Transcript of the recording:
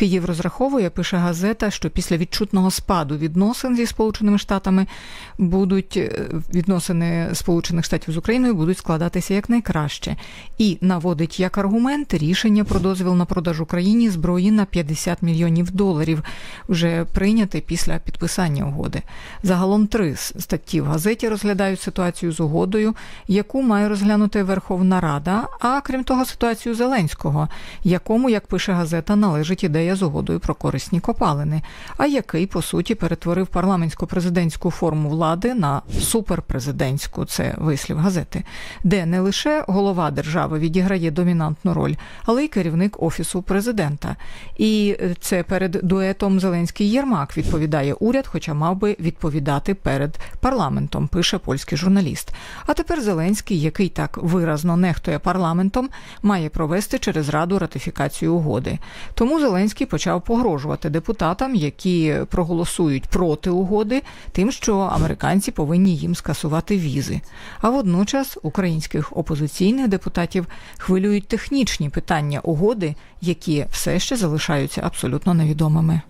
Київ розраховує, пише газета, що після відчутного спаду відносин зі Сполученими Штатами будуть е, відносини Сполучених Штатів з Україною будуть складатися якнайкраще, і наводить як аргумент рішення про дозвіл на продаж Україні зброї на 50 мільйонів доларів, вже прийняте після підписання угоди. Загалом три статті в газеті розглядають ситуацію з угодою, яку має розглянути Верховна Рада, а крім того, ситуацію Зеленського, якому, як пише газета, належить ідея з угодою про корисні копалини, а який по суті перетворив парламентсько-президентську форму влади на суперпрезидентську, це вислів газети, де не лише голова держави відіграє домінантну роль, але й керівник офісу президента. І це перед дуетом Зеленський Єрмак відповідає уряд, хоча мав би відповідати перед парламентом, пише польський журналіст. А тепер Зеленський, який так виразно нехтує парламентом, має провести через раду ратифікацію угоди. Тому Зеленський почав погрожувати депутатам, які проголосують проти угоди, тим, що американці повинні їм скасувати візи. А водночас українських опозиційних депутатів хвилюють технічні питання угоди, які все ще залишаються абсолютно невідомими.